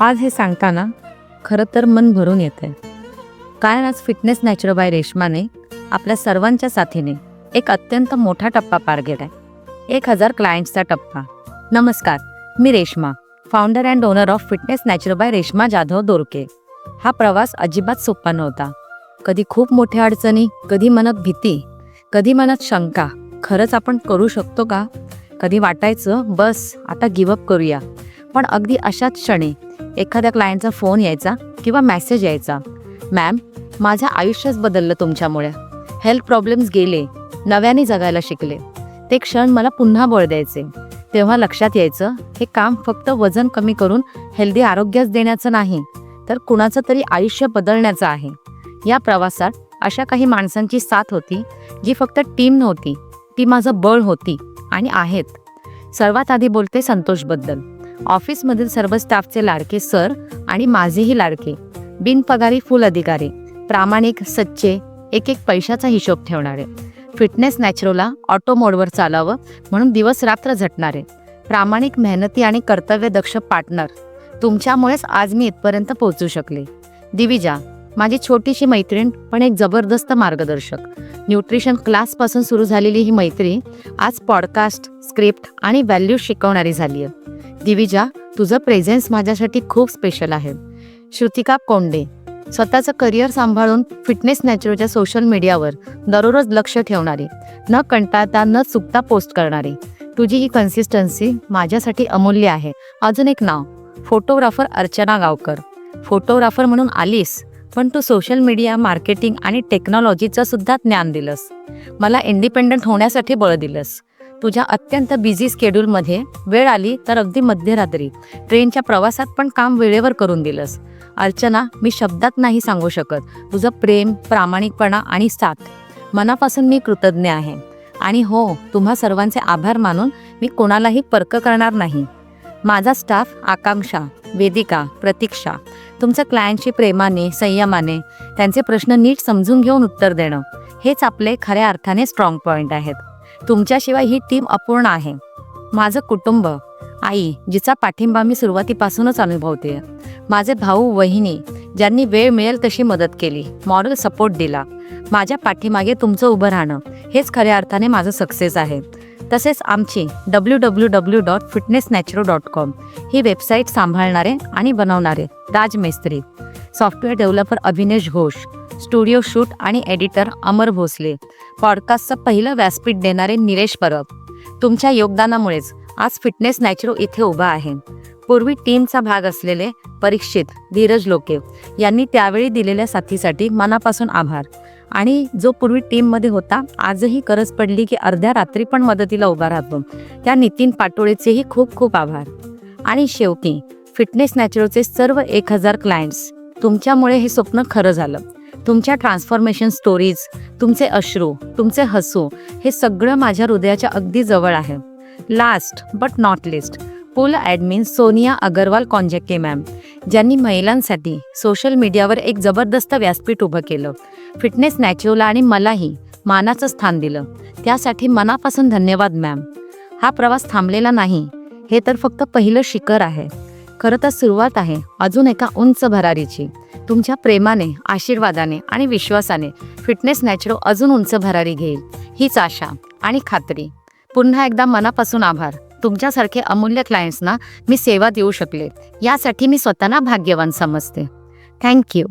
आज हे सांगताना खरं तर मन भरून येत आहे कारण आज फिटनेस नॅचरल बाय रेशमाने आपल्या सर्वांच्या साथीने एक अत्यंत मोठा टप्पा पार आहे एक हजार क्लायंट्सचा टप्पा. नमस्कार मी Reshma founder and owner of fitness natural by Reshma Jadhav Dorke. हा प्रवास अजिबात सोपा नव्हता. कधी खूप मोठ्या अडचणी कधी मनात भीती कधी मनात शंका खरंच आपण करू शकतो का? कधी वाटायचं बस आता गिवअप करूया. पण अगदी अशाच क्षणी एखाद्या क्लायंटचा फोन यायचा किंवा मेसेज यायचा. मॅम माझं आयुष्यच बदललं तुमच्यामुळे. हेल्थ प्रॉब्लेम्स गेले नव्याने जगायला शिकले. ते क्षण मला पुन्हा बळ द्यायचे. तेव्हा लक्षात यायचं हे काम फक्त वजन कमी करून हेल्दी आरोग्यच देण्याचं नाही तर कुणाचं तरी आयुष्य बदलण्याचं आहे. या प्रवासात अशा काही माणसांची साथ होती जी फक्त टीम नव्हती ती माझं बळ होती आणि आहेत. सर्वात आधी बोलते संतोषबद्दल. ऑफिसमधील सर्व स्टाफचे लाडके सर आणि माझेही लाडके बिनपगारी फुल अधिकारी प्रामाणिक सच्चे एक एक पैशाचा हिशोब ठेवणारे. फिटनेस नॅचरोला ऑटो मोडवर चालावं म्हणून दिवस रात्र झटणारे. प्रामाणिक मेहनती आणि कर्तव्यदक्ष पार्टनर. तुमच्यामुळेच आज मी इथपर्यंत पोहोचू शकले. दिविजा माझी छोटीशी मैत्रीण पण एक जबरदस्त मार्गदर्शक. न्यूट्रिशन क्लासपासून सुरू झालेली ही मैत्री आज पॉडकास्ट स्क्रिप्ट आणि व्हॅल्यू शिकवणारी झाली आहे दिविजा तुझं प्रेझेन्स माझ्यासाठी खूप स्पेशल आहे. श्रुतिका कोंडे स्वतःचं करिअर सांभाळून फिटनेस नॅचरलच्या सोशल मीडियावर दररोज लक्ष ठेवणारी न कंटाळता न चुकता पोस्ट करणारी. तुझी ही कन्सिस्टन्सी माझ्यासाठी अमूल्य आहे. अजून एक नाव फोटोग्राफर अर्चना गावकर. फोटोग्राफर म्हणून आलीस पण तू सोशल मीडिया मार्केटिंग आणि टेक्नॉलॉजीचं सुद्धा ज्ञान दिलंस. मला इंडिपेंडंट होण्यासाठी बळ दिलंस. तुझ्या अत्यंत बिझी स्केड्यूलमध्ये वेळ आली तर अगदी मध्यरात्री. ट्रेनच्या प्रवासात पण काम वेळेवर करून दिलंस. अर्चना मी शब्दात नाही सांगू शकत. तुझं प्रेम प्रामाणिकपणा आणि साथ. मनापासून मी कृतज्ञ आहे. आणि हो तुम्हा सर्वांचे आभार मानून मी कोणालाही पर्क करणार नाही. माझा स्टाफ आकांक्षा वेदिका प्रतीक्षा तुमचं क्लायंटशी प्रेमाने संयमाने त्यांचे प्रश्न नीट समजून घेऊन उत्तर देणं. हेच आपले खऱ्या अर्थाने स्ट्रॉंग पॉईंट आहेत. तुमच्याशिवाय ही टीम अपूर्ण आहे. माझं कुटुंब आई जिचा पाठिंबा मी सुरुवातीपासूनच अनुभवते. माझे भाऊ वहिनी ज्यांनी वेळ मिळेल तशी मदत केली मॉरल सपोर्ट दिला. माझ्या पाठीमागे तुमचं उभं राहणं हेच खऱ्या अर्थाने माझं सक्सेस आहे. तसेच आमची W W W dot fitness naturo dot com ही वेबसाईट सांभाळणारे आणि बनवणारे Raj Mestri software developer Abhinesh Ghosh studio shoot आणि एडिटर अमर भोसले पॉडकास्टचं पहिलं व्यासपीठ देणारे निलेश परब. तुमच्या योगदानामुळेच आज फिटनेस नॅचरो इथे उभा आहे. पूर्वी टीमचा भाग असलेले परीक्षित धीरज लोके यांनी त्यावेळी दिलेल्या साथीसाठी मनापासून आभार. आणि जो पूर्वी टीममध्ये होता आजही गरज पडली की अर्ध्या रात्री पण मदतीला उभा राहतो त्या नितीन पाटोळेचेही खूप खूप आभार. आणि शेवटी फिटनेस नॅचरोचे सर्व एक हजार क्लायंट्स तुमच्यामुळे हे स्वप्न खरं झालं. तुमच्या ट्रान्सफॉर्मेशन स्टोरीज तुमचे अश्रू तुमचे हसू हे सगळं माझ्या हृदयाच्या अगदी जवळ आहे. लास्ट बट नॉट लिस्ट पुल ॲडमिन सोनिया अगरवाल कॉन्जेके मॅम ज्यांनी महिलांसाठी सोशल मीडियावर एक जबरदस्त व्यासपीठ उभं केलं. फिटनेस नॅचरोला आणि मलाही मानाचं स्थान दिलं. त्यासाठी मनापासून धन्यवाद मॅम हा प्रवास थांबलेला नाही हे तर फक्त पहिलं शिखर आहे. खरं तर सुरुवात आहे अजून एका उंच भरारीची. तुमच्या प्रेमाने आशीर्वादाने आणि विश्वासाने फिटनेस नॅचरो अजून उंच भरारी घेईल. हीच आशा आणि खात्री. पुन्हा एकदा मनापासून आभार. तुमच्यासारखे अमूल्य क्लायंट्सना मी सेवा देऊ शकले. यासाठी मी स्वतःला भाग्यवान समजते. थँक्यू